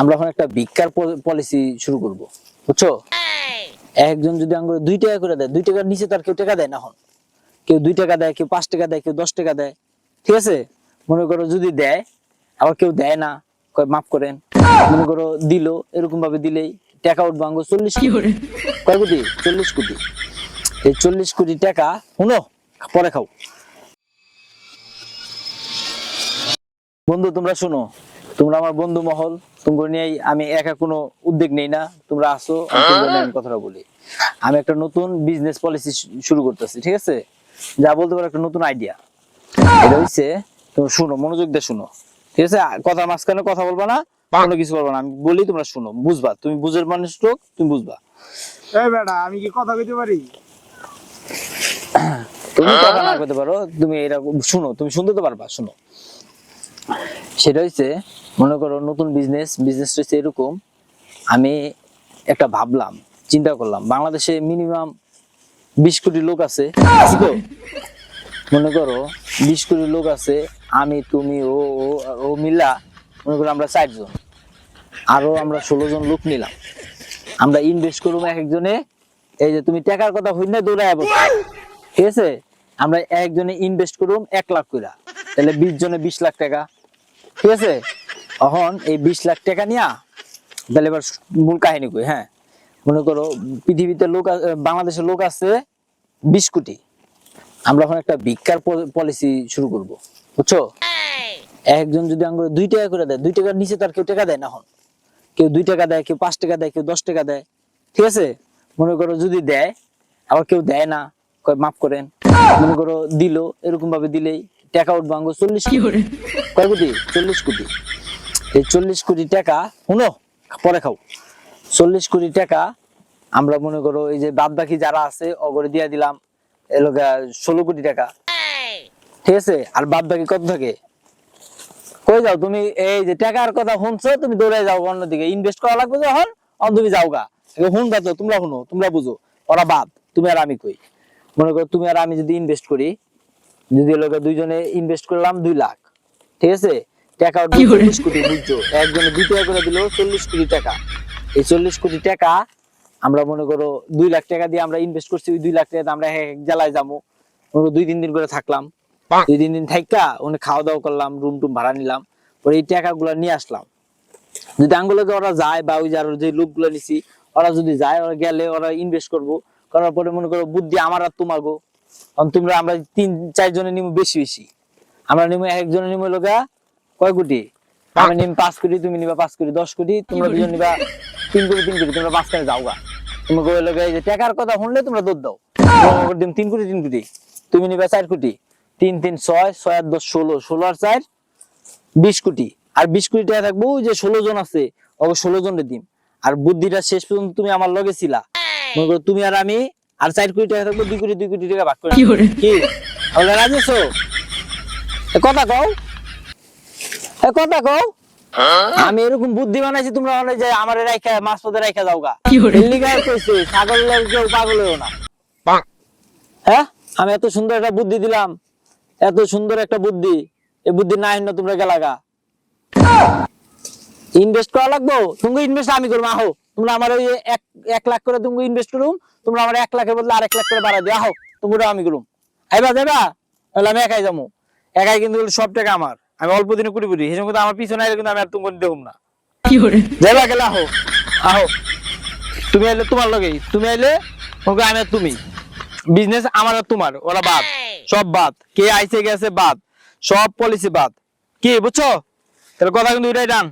আমরা এখন একটা ভিক্ষার পলিসি শুরু করব বুঝছ? একজন যদি আঙ্গুর দুই টাকা করে দেয় দুই টাকার নিচে তার কেউ টাকা দেয় না এখন। কেউ দুই টাকা দেয় কেউ পাঁচ টাকা দেয় কেউ দশ টাকা দেয় ঠিক আছে? মনে করো যদি দেয় আবার কেউ দেয় না মাফ করেন। মনে করো দিল এরকম ভাবে দিলেই টাকা উঠবো আঙ্গুর চল্লিশ কোটি। কয় কোটি? চল্লিশ কোটি। এই চল্লিশ কোটি টাকা শুনো পরে খাও। বন্ধু তোমরা শোনো তোমরা আমার বন্ধু মহল তোমরা নিয়ে আমি একা কোনো উদ্যোগ নেই না। তোমরা আসো আমি কথাটা বলি। আমি একটা নতুন বিজনেস পলিসি শুরু করতেছি ঠিক আছে? যা বলতে পারো একটা নতুন আইডিয়া এটা হচ্ছে তুমি শুনো মনোযোগ দিয়ে শুনো। ঠিক আছে? কথা মাঝখানে কথা বলবা না কোনো কিছু বলবা না। আমি বলি তোমরা শুনো বুঝবা। তুমি বুঝের মানুষ লোক তুমি বুঝবা। এই বেটা আমি কি কথা কইতে পারি? তুমি কথা না করতে পারো তুমি এরকম শুনো তুমি শুনতে তো পারবা শুনো। সেটা হচ্ছে মনে করো নতুন বিজনেস বিজনেস হচ্ছে এরকম, আমি একটা ভাবলাম, চিন্তা করলাম, বাংলাদেশে মিনিমাম বিশ কোটি লোক আছে? মনে করো বিশ কোটি লোক আছে, আমি, তুমি, ও ও ও মিলা, মনে করো আমরা চারজন আরও আমরা ষোলো জন লোক নিলাম। আমরা ইনভেস্ট করব এক একজনে, এই যে তুমি টাকার কথা হই না দৌড়ায় ঠিক আছে? আমরা একজনে ইনভেস্ট করুম এক লাখ কইরা, তাহলে বিশ জনে বিশ লাখ টাকা। ঠিক আছে? এখন এই বিশ লাখ টাকা নিয়া তাহলে এবার মূল কাহিনী কই হ্যাঁ? মনে করো পৃথিবীতে লোক বাংলাদেশের লোক আছে বিশ কোটি। আমরা এখন একটা ভিক্ষার পলিসি শুরু করব, বুঝছ? একজন যদি আঙ্গুর দুই টাকা করে দেয়, দুই টাকার নিচে তার কেউ টাকা দেয় না এখন। কেউ দুই টাকা দেয়, কেউ পাঁচ টাকা দেয়, কেউ দশ টাকা দেয়, ঠিক আছে? মনে করো যদি দেয়, আবার কেউ দেয় না মাফ করেন। মনে করো দিল এরকম ভাবে দিলেই টাকা উঠবো চল্লিশ কোটি। কয় কোটি? চল্লিশ কোটি। এই চল্লিশ কোটি টাকা শুনো পরে খাও। চল্লিশ কোটি টাকা আমরা মনে করো এই যে বাদ বাকি যারা আছে অগরে দিয়ে দিলাম এলোকা ষোলো কোটি টাকা। ঠিক আছে? আর বাদ বাকি কত থাকে? কই যাও তুমি এই যে টাকার কথা শুনছো তুমি দৌড়ে যাও অন্যদিকে। ইনভেস্ট করা লাগবে যখন অন তুমি যাও গা শুনবা তো তোমরা শুনো তোমরা বুঝো ওরা বাদ তুমি আর আমি কই? মনে করো তুমি আর আমি যদি ইনভেস্ট করি যদি লোকে দুইজনে ইনভেস্ট করলাম দুই লাখ ঠিক আছে? টাকা চল্লিশ কোটি বুঝছ? একজনে দুই টাকা করে দিল চল্লিশ কোটি টাকা। এই চল্লিশ কোটি টাকা আমরা মনে করো দুই লাখ টাকা দিয়ে আমরা ইনভেস্ট করছি ওই দুই লাখ টাকা আমরা এক জেলায় যাব। দুই তিন দিন করে থাকলাম। দুই তিন দিন থাকা ওখানে খাওয়া দাওয়া করলাম রুম টুম ভাড়া নিলাম। এই টাকাগুলো নিয়ে আসলাম। যদি আঙ্গুলকে ওরা যায় বা ওই যার যে লোকগুলো নিছি ওরা যদি যায় ওরা গেলে ওরা ইনভেস্ট করব। করার পরে মনে করো বুদ্ধি আমার আর তোমার গো কারণ তোমরা আমরা তিন চার জনে নিমু বেশি বেশি। আমরা নিমু এক জনে নিমু লোকা কয় কোটি? আমি নিম পাঁচ কোটি তুমি নিবা পাঁচ কোটি দশ কোটি তোমরা দুজন নিবা তিন কোটি তিন কোটি তোমরা পাঁচখানে যাও গা। তুমি কই লোকে যে টাকার কথা শুনলে তোমরা দৌড় দাও। দিম তিন কোটি তিন কোটি। তুমি নিবা চার কোটি। তিন তিন ছয় ছয় আর দশ ষোলো। ষোলো আর চার বিশ কোটি। আর বিশ কোটি টাকা থাকব ওই যে ষোলো জন আছে ওকে ষোলো জনের দিন আর বুদ্ধিটা শেষ পর্যন্ত তুমি আমার লগে ছিলা। মনে করো তুমি আর আমি আর চার কোটি টাকা থাকব দুই কোটি দুই কোটি টাকা ভাগ করে কি রাজি আছো? কথা কও। এ কথা কও। আমি এরকম বুদ্ধি বানাইছি তোমরা অনেক যে আমার রাইখা মাছ পথে রাইখা যাও গা। কইছি ছাগল লাগে কেউ পাগল হইও না। হ্যাঁ? আমি এত সুন্দর একটা বুদ্ধি দিলাম। এত সুন্দর একটা বুদ্ধি। এই বুদ্ধি না তোমরা গেলাগা ইনভেস্ট করা লাগবো? তুমি ইনভেস্ট আমি করব আহো। তোমরা আমার ওই এক এক লাখ করে তুমি ইনভেস্ট করুম তোমরা আমার এক লাখের বদলে আর এক লাখ করে বাড়াই দিও। আহো তোমরা আমি করুম। আইবা যাবা তাহলে আমি একাই যাব একাই কিন্তু সব টাকা আমার। আমি অল্প দিনে কুড়ি কুড়ি সেই সময় আমার পিছনে আইলে কিন্তু আমি আর তুমি দেখুম না। যাবা গেলে আহো। আহো। তুমি আইলে তোমার লগেই তুমি আইলে করো আমি আর তুমি। বিজনেস আমার আর তোমার ওরা বাদ। সব বাদ। কে আইসে গেছে বাদ। সব পলিসি বাদ। কি বুঝছ? তাহলে কথা কিন্তু এটাই ডান।